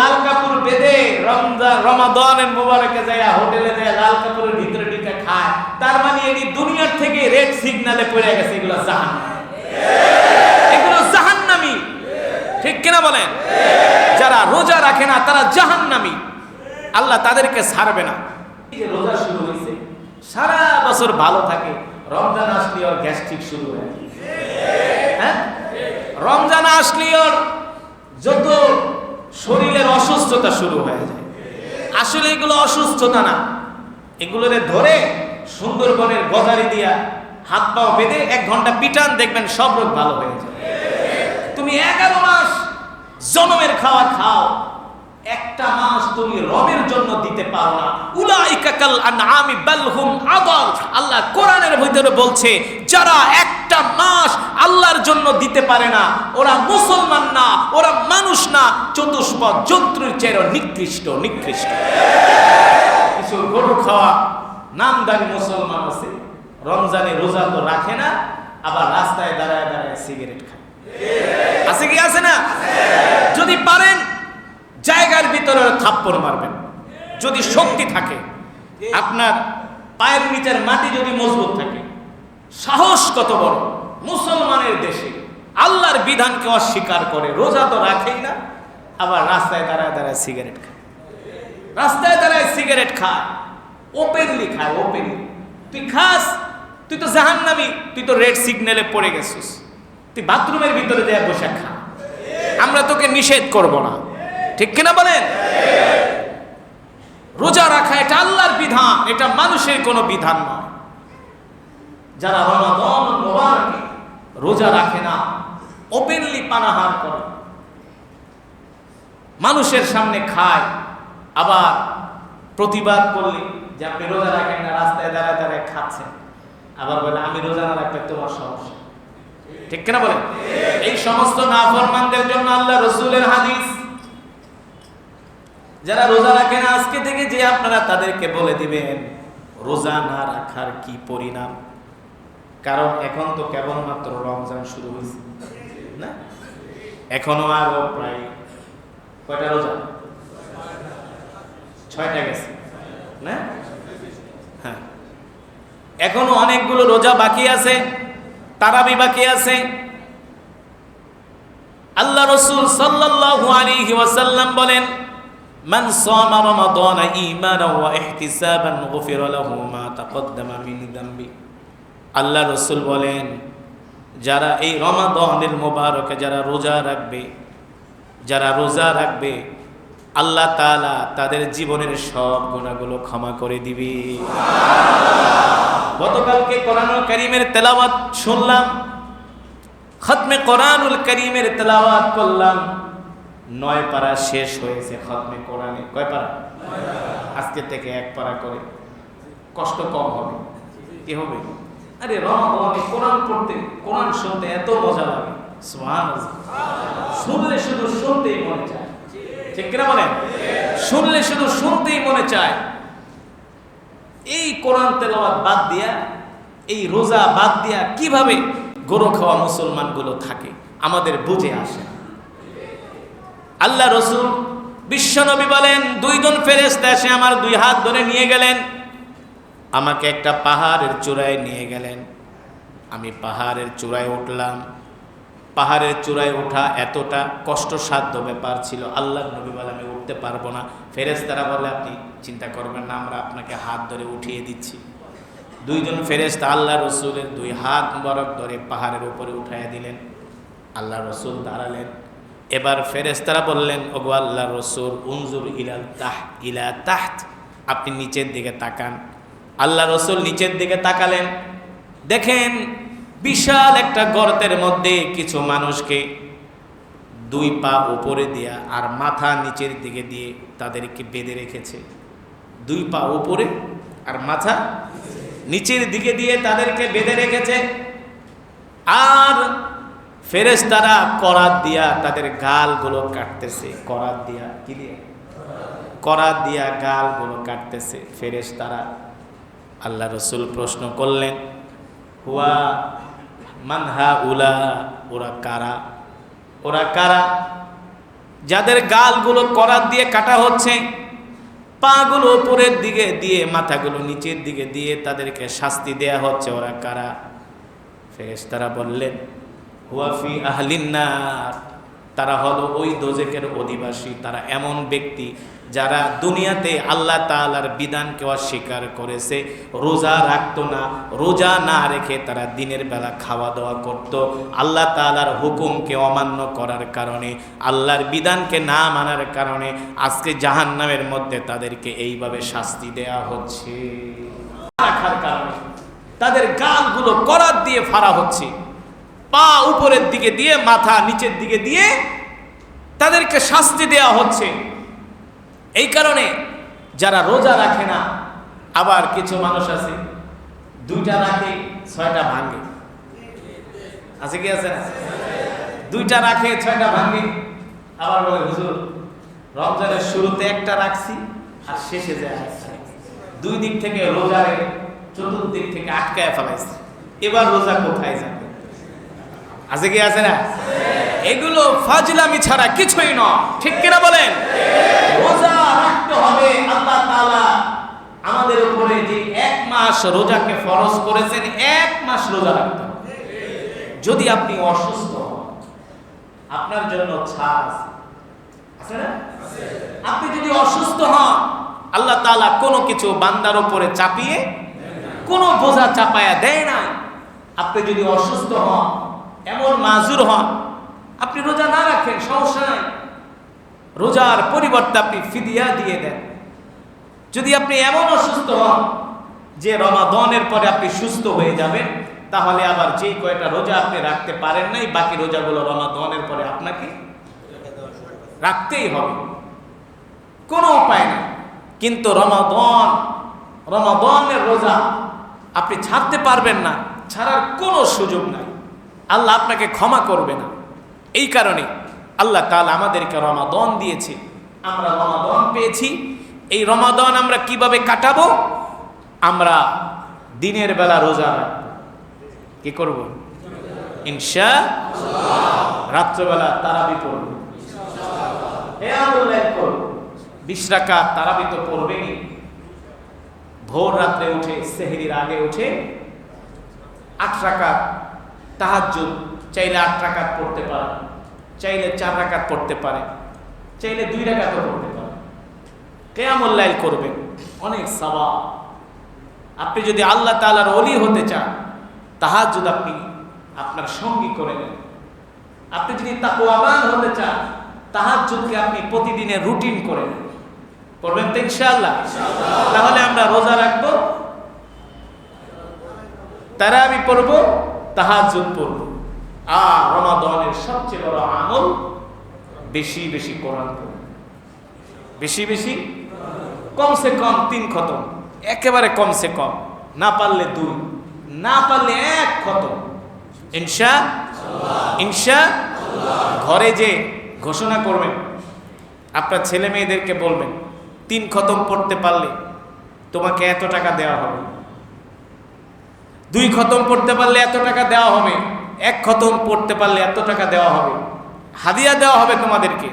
লাল কাপড় বেঁধে রমজান, রমাদানের মোবারকে যায় হোটেলে যায় লাল কাপড়ের ভিতরে ঢুকে খায়, তার মানে এটি দুনিয়ার থেকে রেড সিগনালে পড়ে গেছে, এগুলো জাহান এগুলো জাহান্নামী। ঠিক কিনা বলেন? যারা রোজা রাখে না, তারা জাহান্নামী। আল্লাহ তাদেরকে ছাড়বে না। রোজা শুরু হয়েছে সারা বছর ভালো থাকে, রমজান আসলে ওর গ্যাস্ট্রিক শুরু হয়ে। হ্যাঁ? রমজান আসলে ওর যত শরীরের অসুস্থতা শুরু হয়ে যায়। আসলে এগুলো অসুস্থতা না। এগুলোরে ধরে সুন্দরবনের গজারি দিয়া হাত পাও বেঁধে এক ঘণ্টা পিটান, দেখবেন সব রোগ ভালো হয়ে যায়। তুমি এগারো মাস জনমের খাওয়া খাও একটা মাস তুমি রবের জন্য দিতে পারো না। উলাইকা কাল আনআমি বাল হুম আদাল। আল্লাহ কোরআনের ভিতরে বলছে, যারা একটা মাস আল্লাহর জন্য দিতে পারে না, ওরা মুসলমান না, ওরা মানুষ না চতুষ্পদ জন্তুর চেয়ে নিকৃষ্ট নিকৃষ্ট। কিছু গরু খাওয়া নামদারি মুসলমান আছে, রমজানে রোজা তো রাখে না, আবার রাস্তায় দাঁড়ায় দাঁড়ায় সিগারেট খায়। আছে কি, আছে না? যদি পারেন জায়গার ভিতরে থাপ্পড় মারবেন। যদি শক্তি থাকে, আপনার পায়ের নিচের মাটি যদি মজবুত থাকে, সাহস কত বড়। মুসলমানের দেশে আল্লাহর বিধানকে অস্বীকার করে, রোজা তো রাখেই না, আবার রাস্তায় দাঁড়ায় দাঁড়ায় সিগারেট খায়। রাস্তায় দাঁড়ায় সিগারেট খায় ওপেনলি খায় ওপেনলি তুই খাস, তুই তো জাহান্নামি, তুই তো রেড সিগন্যালে পড়ে গেছিস। তুই বাথরুমের ভিতরে দেয়া বসে খা। আমরা তোকে নিষেধ করব না। ঠিক কিনা বলেন? রোজা রাখা এটা আল্লাহর বিধান, এটা মানুষের কোনো বিধান নয়। যারা রমাদান মোবারকে রোজা রাখে না ওপেনলি পানাহার করে। মানুষের সামনে খায়, আবার প্রতিবাদ করলে যে আপনি রোজা রাখেন না, রাস্তায় দাঁড়ায় দাঁড়ায় খাচ্ছেন। আবার বলে, আমি রোজা না রাখলে তোমার সমস্যা। ঠিক কিনা বলেন? এই সমস্ত নাফরমানদের জন্য আল্লাহ রসুলের হাদিস যারা রোজা রাখে না, আজকে থেকে যে আপনারা তাদেরকে বলে দিবেন, রোজা না রাখার কি পরিণাম? কারণ এখন তো কেবলমাত্র রমজান শুরু হয়েছে, না? এখনও আরও প্রায় কয়টা রোজা? ছয়টা গেছে, না? হ্যাঁ। এখনও অনেকগুলো রোজা বাকি আছে, তারাবি বাকি আছে। আল্লাহ রসুল সাল্লাল্লাহু আলাইহি ওয়াসাল্লাম বলেন সামা রমাদান ঈমানান ওয়া ইহতিসাবান গুফিরা লাহু মা তাকদ্দামা মিন যামবি আল্লাহ রসুল বলেন যারা এই রমাদানের মোবারকে যারা রোজা রাখবে যারা রোজা রাখবে আল্লাহ তাআলা তাদের জীবনের সব গুণাগুলো ক্ষমা করে দিবে। গতকালকে কোরআনুল করিমের তেলাওয়াত শুনলাম খতমে কোরআনুল করিমের তেলাওয়াত করলাম। নয় পারা শেষ হয়েছে খতমে কোরআনে। কয় পারা? আজকে থেকে এক পারা করে। কষ্ট কম হবে। কি হবে? আরে রমাদানে কোরআন পড়তে, কোরআন শুনতে এত মজা লাগে। সুবহানাল্লাহ। শুনলে শুধু শুনতেই মনে চায়। ঠিক কিনা বলেন? শুনলে শুধু শুনতেই মনে চায়। এই কোরআন তেলাওয়াত বাদ দিয়া, এই রোজা বাদ দিয়া কীভাবে গরু খাওয়া মুসলমানগুলো থাকে? আমাদের বুঝে আসে। আল্লাহ রসুল বিশ্বনবী বলেন, দুইজন ফেরেস্তা এসে আমার দুই হাত ধরে নিয়ে গেলেন। আমাকে একটা পাহাড়ের চূড়ায় নিয়ে গেলেন। আমি পাহাড়ের চূড়ায় উঠলাম। পাহাড়ের চূড়ায় ওঠা এতটা কষ্টসাধ্য ব্যাপার ছিল আল্লাহ নবী বলে আমি উঠতে পারব না। ফেরেস্তারা বলে, আপনি চিন্তা করবেন না, আমরা আপনাকে হাত ধরে উঠিয়ে দিচ্ছি। দুইজন ফেরেস্তা আল্লাহ রসুলের দুই হাত বরফ ধরে পাহাড়ের উপরে উঠাইয়া দিলেন। আল্লাহ রসুল দাঁড়ালেন। এবার ফেরেস্তারা বললেন, ওগো আল্লাহ রসুল, উনজুর ইলাল তাহ, ইলা তাহত। আপনি নিচের দিকে তাকান। আল্লাহ রসুল নিচের দিকে তাকালেন। দেখেন, বিশাল একটা গর্তের মধ্যে কিছু মানুষকে দুই পা উপরে দেয়া আর মাথা নিচের দিকে দিয়ে তাদেরকে বেঁধে রেখেছে। দুই পা উপরে আর মাথা নিচের দিকে দিয়ে তাদেরকে বেঁধে রেখেছে। আর ফেরেশতারা করাত দিয়া তাদের গালগুলো কাটতেছে, করাত দিয়া কি করাত দিয়া গালগুলো কাটতেছে, ফেরেশতারা। আল্লাহ রসুল প্রশ্ন করলেন, হুয়া মানহা উলা ওরা কারা? ওরা কারা? যাদের গালগুলো করার দিয়ে কাটা হচ্ছে, পাগুলো উপরের দিকে দিয়ে, মাথাগুলো নিচের দিকে দিয়ে তাদেরকে শাস্তি দেয়া হচ্ছে, ওরা কারা? ফেরেশতারা বললেন হুয়াফি আহলিন্নার তারা হলো ওই দোজেকের অধিবাসী, তারা এমন ব্যক্তি যারা দুনিয়াতে আল্লাহ তাআলার বিধানকে অস্বীকার করেছে। রোজা রাখতো না, রোজা না রেখে তারা দিনের বেলা খাওয়া দাওয়া করত। আল্লাহ তাআলার হুকুমকে অমান্য করার কারণে, আল্লাহর বিধানকে না মানার কারণে আজকে জাহান্নামের মধ্যে তাদেরকে এইভাবে শাস্তি দেয়া হচ্ছে। রাখার কারণে। তাদের গালগুলো করার দিয়ে ফাড়া হচ্ছে। পা উপরের দিকে দিয়ে, মাথা নিচের দিকে দিয়ে তাদেরকে শাস্তি দেওয়া হচ্ছে। এই কারণে যারা রোজা রাখে না, আবার কিছু মানুষ আছে, দুইটা রাখে, ছয়টা ভাঙে। আছে কি আছে না? দুইটা রাখে, ছয়টা ভাঙে। আবার বলে, হুজুর, রমজানের শুরুতে একটা রাখছি, আর শেষে যায় দুই দিক থেকে রোজারে চতুর্দিক থেকে আটকায় ফেলাইছে। এবার রোজা কোথায় যাবে আছে কি আছে না? এগুলো ফাজলামি ছাড়া কিছুই নয়। ঠিক কিনা বলেন? রোজা রাখতে হবে আল্লাহ তাআলা আমাদের উপরে যে এক মাস রোজাকে ফরজ করেছেন, এক মাস রোজা রাখতে হবে। যদি আপনি অসুস্থ আপনার জন্য ছাড় আছে। আছে না? আপনি যদি অসুস্থ হন, আল্লাহ তাআলা কোনো কিছু বান্দার উপরে চাপিয়ে, কোনো বোঝা চাপায়া দেয় না আপনি যদি অসুস্থ হন এমন মাজুর হন। আপনি রোজা না রাখেন, সমস্যা নাই। রোজার পরিবর্তে আপনি ফিদিয়া দিয়ে দেন। যদি আপনি এমন অসুস্থ হন যে রমাদনের পরে আপনি সুস্থ হয়ে যাবেন, তাহলে আবার যেই কয়টা রোজা আপনি রাখতে পারেন নাই, বাকি রোজাগুলো রমাদনের পরে আপনাকে রাখতেই হবে। কোনো উপায় নেই। কিন্তু রমাদন, রমাদনের রোজা আপনি ছাড়তে পারবেন না, ছাড়ার কোনো সুযোগ নাই। আল্লাহ আপনাকে ক্ষমা করবে না। এই কারণে আল্লাহ তাআলা আমাদেরকে রমাদন দিয়েছে। আমরা রমাদন পেয়েছি। এই রমাদন আমরা কীভাবে কাটাবো? আমরা দিনের বেলা রোজা রাখব। কি করব? ইনশা রাত্রবেলা তারাবি পড়ব। বিশ রাকাত তারাবি তো পড়বেনই। ভোর রাত্রে উঠে, সেহরির আগে উঠে আট রাকাত তাহাজ্জুদ, চাইলে আট রাকাত পড়তে পারে, চাইলে চার রাকাত পড়তে পারে, চাইলে দুই রাকাতও পড়তে পারে। কেয়ামুল্লাইল করবেন, অনেক সাবা আপনি যদি আল্লাহ তাআলার অলি হতে চান, তাহাজ্জুদ আপনি আপনার সঙ্গী করে নেন। আপনি যদি তাকওয়াবান হতে চান, তাহাজ্জুদকে আপনি প্রতিদিনের রুটিন করে নেন। করবেন তো ইনশাআল্লাহ? তাহলে আমরা রোজা রাখব তারা আমি পড়ব তাহাজ্জুদ পড়ব। আর রমাদানের সবচেয়ে বড় আমল বেশি বেশি কোরআন পড়ব। বেশি বেশি কমসে কম তিন খতম। একেবারে কমসে কম। না পারলে দুই, না পারলে এক খতম। ইনশা ইনশা ঘরে যে ঘোষণা করবেন, আপনার ছেলে মেয়েদেরকে বলবেন, তিন খতম পড়তে পারলে তোমাকে এত টাকা দেওয়া হবে। দুই খতম পড়তে পারলে এত টাকা দেওয়া হবে, এক খতম পড়তে পারলে এত টাকা দেওয়া হবে। হাদিয়া দেওয়া হবে তোমাদেরকে।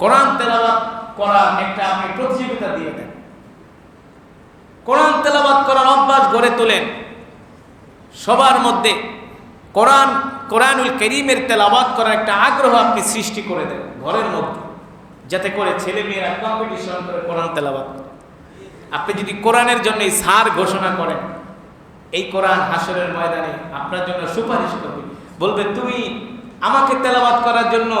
কোরআন তেলাওয়াত করার একটা আপনি প্রতিযোগিতা দিয়ে দেন। কোরআন তেলাওয়াত করার অভ্যাস গড়ে তোলেন। সবার মধ্যে কোরআন, কোরআনুল করিমের তেলাওয়াত করার একটা আগ্রহ আপনি সৃষ্টি করে দেন ঘরের মধ্যে, যাতে করে ছেলে মেয়েরা কম্পিটিশন করে কোরআন করে। আপনি যদি কোরআনের জন্য সার ঘোষণা করেন এই কোরআন হাসরের ময়দানে আপনার জন্য সুপারিশ করবে। বলবে, তুমি আমাকে তেলাওয়াত করার জন্য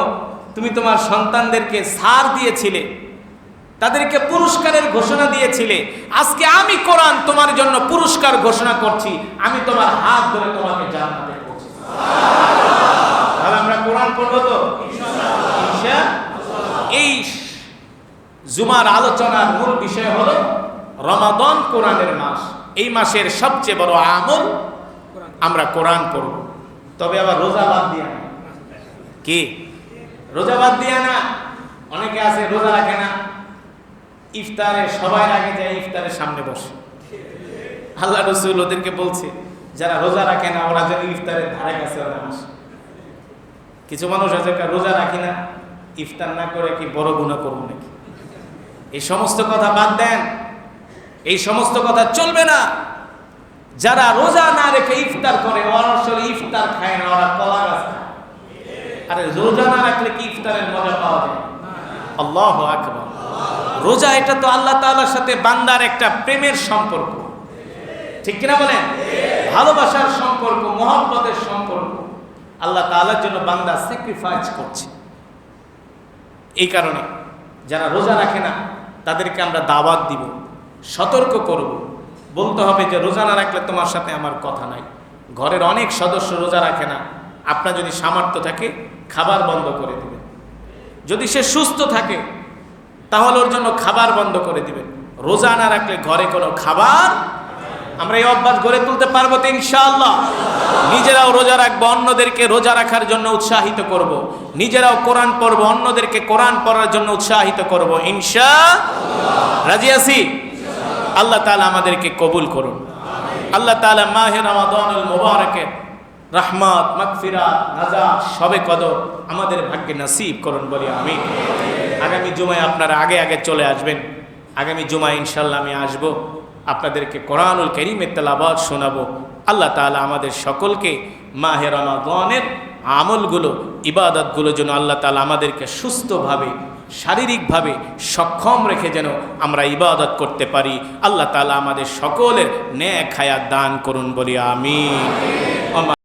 তুমি তোমার সন্তানদেরকে সার দিয়েছিলে, তাদেরকে পুরস্কারের ঘোষণা দিয়েছিলে। আজকে আমি কোরআন তোমার জন্য পুরস্কার ঘোষণা করছি, আমি তোমার হাত ধরে তোমাকে জান্নাতে পৌঁছে তাহলে আমরা কোরআন পড়ব তো? এই জুমার আলোচনার মূল বিষয় হলো রমাদন কোরআনের মাস। এই মাসের সবচেয়ে বড় আমল আমরা কোরআন পড়ব। তবে আবার রোজা বাদ দিয়ে না। কি? রোজা বাদ দিয়ে না? অনেকে আছে রোজা রাখে না। ইফতারে, সবাই আগে যায়, ইফতারের সামনে বসে। আল্লাহ রসুল ওদেরকে বলছে, যারা রোজা রাখে না, ওরা যেন ইফতারের ধারে কাছে ওরা আসে। কিছু মানুষ আছে রোজা রাখি না। ইফতার না করে কি বড় গুণা করব নাকি? এই সমস্ত কথা বাদ দেন। এই সমস্ত কথা চলবে না। যারা রোজা না রেখে ইফতার করে, ওরা ইফতার খায় না, ওরা কলা গাছ আরে রোজা না রাখলে কি ইফতারের মজা পাওয়া যায়? আল্লাহ আকবার। রোজা এটা তো আল্লাহ তাআলার সাথে বান্দার একটা প্রেমের সম্পর্ক। ঠিক কিনা বলেন? ভালোবাসার সম্পর্ক, মহব্বতের সম্পর্ক, আল্লাহ তাআলার জন্য বান্দা স্যাক্রিফাইস করছে। এই কারণে যারা রোজা রাখে না, তাদেরকে আমরা দাওয়াত দিব। সতর্ক করব। বলতে হবে যে রোজা না রাখলে তোমার সাথে আমার কথা নাই। ঘরের অনেক সদস্য রোজা রাখে না। আপনার যদি সামর্থ্য থাকে, খাবার বন্ধ করে দিবেন। যদি সে সুস্থ থাকে, তাহলে ওর জন্য খাবার বন্ধ করে দিবেন। রোজা না রাখলে ঘরে কোনো খাবার আমরা এই অভ্যাস গড়ে তুলতে পারব তো ইনশাআল্লাহ। নিজেরাও রোজা রাখব, অন্যদেরকে রোজা রাখার জন্য উৎসাহিত করব। নিজেরাও কোরআন পড়ব, অন্যদেরকে কোরআন পড়ার জন্য উৎসাহিত করব। ইনশা রাজি আছি? আল্লাহ তালা আমাদেরকে কবুল করুন। আল্লাহ তাআলা মাহে রমাদানুল মুবারকের রহমত, মাগফিরাত নাজা সবে কদর আমাদের ভাগ্যে নসিব করুন বলি আমি। আগামী জুমায় আপনারা আগে আগে চলে আসবেন। আগামী জুমায় ইনশাল্লাহ আমি আসব। আপনাদেরকে কোরআনুল করিমের তেলাবাদ শোনাবো। আল্লাহ তাআলা আমাদের সকলকে মাহে রমাদানের আমলগুলো, ইবাদতগুলো যেন আল্লাহ তালা আমাদেরকে সুস্থভাবে শারীরিকভাবে সক্ষম রেখে যেন আমরা ইবাদত করতে পারি। আল্লাহ তালা আমাদের সকলের ন্যায় খায়া দান করুন বলি আমি